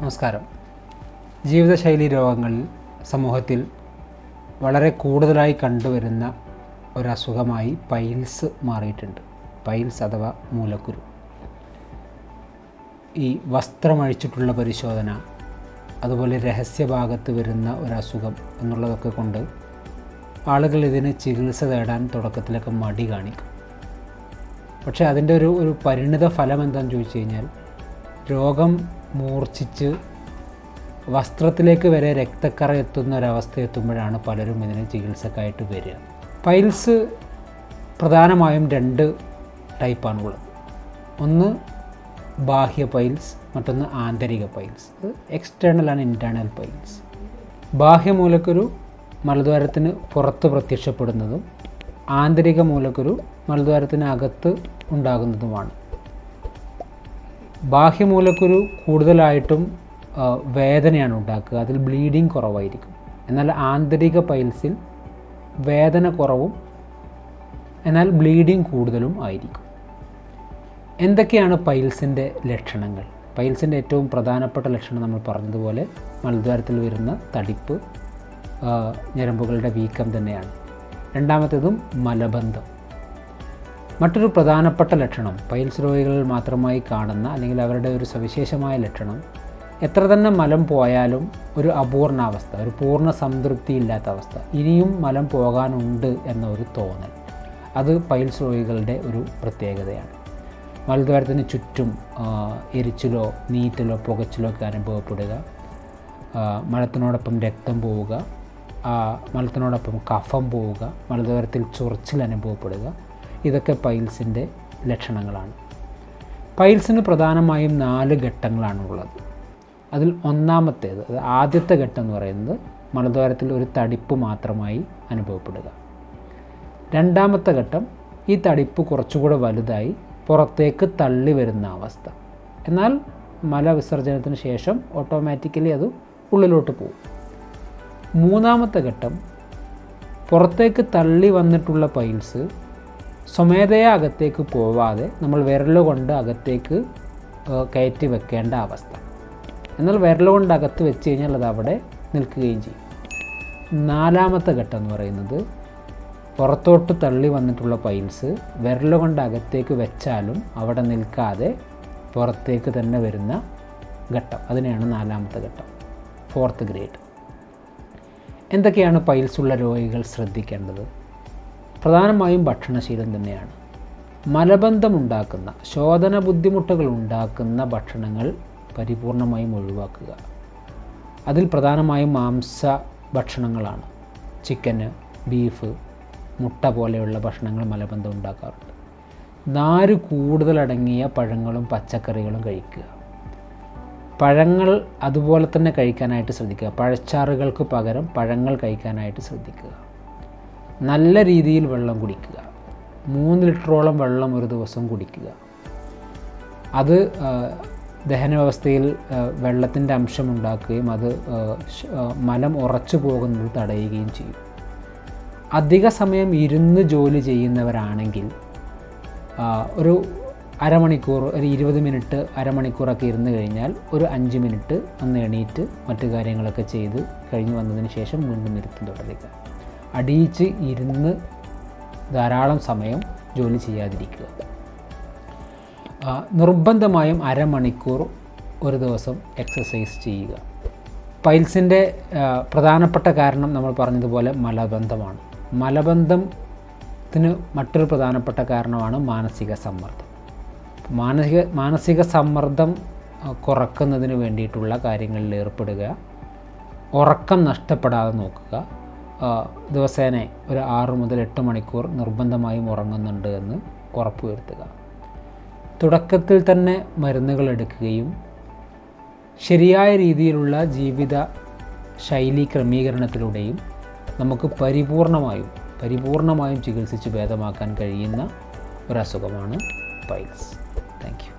നമസ്കാരം. ജീവിതശൈലി രോഗങ്ങളിൽ സമൂഹത്തിൽ വളരെ കൂടുതലായി കണ്ടുവരുന്ന ഒരസുഖമായി പൈൽസ് മാറിയിട്ടുണ്ട്. പൈൽസ് അഥവാ മൂലക്കുരു. ഈ വസ്ത്രമഴിച്ചിട്ടുള്ള പരിശോധന അതുപോലെ രഹസ്യഭാഗത്ത് വരുന്ന ഒരസുഖം എന്നുള്ളതൊക്കെ കൊണ്ട് ആളുകൾ ഇതിന് ചികിത്സ തേടാൻ തുടക്കത്തിലൊക്കെ മടി കാണിക്കും. പക്ഷേ അതിന്റെ ഒരു ഒരു പരിണിത ഫലം എന്താണെന്ന് ചോദിച്ചു കഴിഞ്ഞാൽ രോഗം മൂർച്ഛിച്ച് വസ്ത്രത്തിലേക്ക് വരെ രക്തക്കറ എത്തുന്ന ഒരവസ്ഥ എത്തുമ്പോഴാണ് പലരും ഇതിന് ചികിത്സക്കായിട്ട് വരിക. പൈൽസ് പ്രധാനമായും രണ്ട് ടൈപ്പാണുള്ളത് ഒന്ന് ബാഹ്യ പൈൽസ് മറ്റൊന്ന് ആന്തരിക piles. External and internal piles. ബാഹ്യ മൂലക്കൊരു മലദ്വാരത്തിന് പുറത്ത് പ്രത്യക്ഷപ്പെടുന്നതും ആന്തരിക മൂലക്കൊരു മലദ്വാരത്തിന് അകത്ത് ഉണ്ടാകുന്നതുമാണ്. ബാഹ്യമൂലക്കുരു കൂടുതലായിട്ടും വേദനയാണ് ഉണ്ടാക്കുക. അതിൽ ബ്ലീഡിങ് കുറവായിരിക്കും. എന്നാൽ ആന്തരിക പൈൽസിൽ വേദന കുറവും എന്നാൽ ബ്ലീഡിങ് കൂടുതലും ആയിരിക്കും. എന്തൊക്കെയാണ് പൈൽസിന്റെ ലക്ഷണങ്ങൾ? പൈൽസിന്റെ ഏറ്റവും പ്രധാനപ്പെട്ട ലക്ഷണം നമ്മൾ പറഞ്ഞതുപോലെ മലദ്വാരത്തിൽ വരുന്ന തടിപ്പ് ഞരമ്പുകളുടെ വീക്കം തന്നെയാണ്. രണ്ടാമത്തേതും മലബന്ധം. മറ്റൊരു പ്രധാനപ്പെട്ട ലക്ഷണം പൈൽസ് രോഗികളിൽ മാത്രമായി കാണുന്ന അല്ലെങ്കിൽ അവരുടെ ഒരു സവിശേഷമായ ലക്ഷണം എത്ര തന്നെ മലം പോയാലും ഒരു അപൂർണാവസ്ഥ ഒരു പൂർണ സംതൃപ്തി ഇല്ലാത്ത അവസ്ഥ. ഇനിയും മലം പോകാനുണ്ട് എന്ന ഒരു തോന്നൽ. അത് പൈൽസ് രോഗികളുടെ ഒരു പ്രത്യേകതയാണ്. മലദ്വാരത്തിന് ചുറ്റും എരിച്ചിലോ നീറ്റിലോ പുകച്ചിലോ ഒക്കെ അനുഭവപ്പെടുക. മലത്തിനോടൊപ്പം രക്തം പോവുക. മലത്തിനോടൊപ്പം കഫം പോവുക. മലദ്വാരത്തിൽ ചൊറിച്ചിൽ അനുഭവപ്പെടുക. ഇതൊക്കെ പൈൽസിന്റെ ലക്ഷണങ്ങളാണ്. പൈൽസിന് പ്രധാനമായും നാല് ഘട്ടങ്ങളാണുള്ളത്. അതിൽ ഒന്നാമത്തേത് ആദ്യത്തെ ഘട്ടം എന്ന് പറയുന്നത് മലദ്വാരത്തിൽ ഒരു തടിപ്പ് മാത്രമായി അനുഭവപ്പെടുക. രണ്ടാമത്തെ ഘട്ടം ഈ തടിപ്പ് കുറച്ചുകൂടെ വലുതായി പുറത്തേക്ക് തള്ളി വരുന്ന അവസ്ഥ. എന്നാൽ മലവിസർജനത്തിന് ശേഷം ഓട്ടോമാറ്റിക്കലി അത് ഉള്ളിലോട്ട് പോകും. മൂന്നാമത്തെ ഘട്ടം പുറത്തേക്ക് തള്ളി വന്നിട്ടുള്ള പൈൽസ് സ്വമേധയാ അകത്തേക്ക് പോവാതെ നമ്മൾ വിരലുകൊണ്ട് അകത്തേക്ക് കയറ്റി വെക്കേണ്ട അവസ്ഥ. എന്നാൽ വിരലുകൊണ്ട് അകത്ത് വെച്ച് കഴിഞ്ഞാൽ അത് അവിടെ നിൽക്കുകയും ചെയ്യും. നാലാമത്തെ ഘട്ടം എന്ന് പറയുന്നത് പുറത്തോട്ട് തള്ളി വന്നിട്ടുള്ള പൈൽസ് വിരലുകൊണ്ട് അകത്തേക്ക് വെച്ചാലും അവിടെ നിൽക്കാതെ പുറത്തേക്ക് തന്നെ വരുന്ന ഘട്ടം. അതിനെയാണ് നാലാമത്തെ ഘട്ടം. Fourth grade. എന്തൊക്കെയാണ് പൈൽസുള്ള രോഗികൾ ശ്രദ്ധിക്കേണ്ടത്? പ്രധാനമായും ഭക്ഷണശീലം തന്നെയാണ്. മലബന്ധമുണ്ടാക്കുന്ന ശോധന ബുദ്ധിമുട്ടുകൾ ഉണ്ടാക്കുന്ന ഭക്ഷണങ്ങൾ പരിപൂർണമായും ഒഴിവാക്കുക. അതിൽ പ്രധാനമായും മാംസ ഭക്ഷണങ്ങളാണ്. ചിക്കന് ബീഫ് മുട്ട പോലെയുള്ള ഭക്ഷണങ്ങൾ മലബന്ധം ഉണ്ടാക്കാറുണ്ട്. നാര് കൂടുതലടങ്ങിയ പഴങ്ങളും പച്ചക്കറികളും കഴിക്കുക. പഴങ്ങൾ അതുപോലെ തന്നെ കഴിക്കാനായിട്ട് ശ്രദ്ധിക്കുക. പഴച്ചാറുകൾക്ക് പകരം പഴങ്ങൾ കഴിക്കാനായിട്ട് ശ്രദ്ധിക്കുക. നല്ല രീതിയിൽ വെള്ളം കുടിക്കുക. മൂന്ന് ലിറ്ററോളം വെള്ളം ഒരു ദിവസം കുടിക്കുക. അത് ദഹന വ്യവസ്ഥയിൽ വെള്ളത്തിന്റെ അംശം ഉണ്ടാക്കുകയും അത് മലം ഉറച്ചു പോകുന്നത് തടയുകയും ചെയ്യും. അധിക സമയം ഇരുന്ന് ജോലി ചെയ്യുന്നവരാണെങ്കിൽ ഒരു അരമണിക്കൂർ ഒരു ഇരുപത് മിനിറ്റ് അരമണിക്കൂറൊക്കെ ഇരുന്ന് കഴിഞ്ഞാൽ ഒരു അഞ്ച് മിനിറ്റ് ഒന്ന് എണീറ്റ് മറ്റു കാര്യങ്ങളൊക്കെ ചെയ്ത് കഴിഞ്ഞ് വന്നതിന് ശേഷം വീണ്ടും ഇരുത്തം തുടരുക അടിയിച്ച് ഇരുന്ന് ധാരാളം സമയം ജോലി ചെയ്യാതിരിക്കുക. നിർബന്ധമായും അരമണിക്കൂർ ഒരു ദിവസം എക്സസൈസ് ചെയ്യുക. പൈൽസിന്റെ പ്രധാനപ്പെട്ട കാരണം നമ്മൾ പറഞ്ഞതുപോലെ മലബന്ധമാണ്. മലബന്ധത്തിന് മറ്റൊരു പ്രധാനപ്പെട്ട കാരണമാണ് മാനസിക സമ്മർദ്ദം. മാനസിക മാനസിക സമ്മർദ്ദം കുറക്കുന്നതിന് വേണ്ടിയിട്ടുള്ള കാര്യങ്ങളിൽ ഏർപ്പെടുക. ഉറക്കം നഷ്ടപ്പെടാതെ നോക്കുക. ദിവസേന ഒരു ആറ് മുതൽ എട്ട് മണിക്കൂർ നിർബന്ധമായും ഉറങ്ങുന്നുണ്ട് എന്ന് ഉറപ്പുവരുത്തുക. തുടക്കത്തിൽ തന്നെ മരുന്നുകൾ എടുക്കുകയും ശരിയായ രീതിയിലുള്ള ജീവിത ശൈലി ക്രമീകരണത്തിലൂടെയും നമുക്ക് പരിപൂർണമായും പരിപൂർണമായും ചികിത്സിച്ച് ഭേദമാക്കാൻ കഴിയുന്ന ഒരസുഖമാണ് പൈൽസ്. Thank you.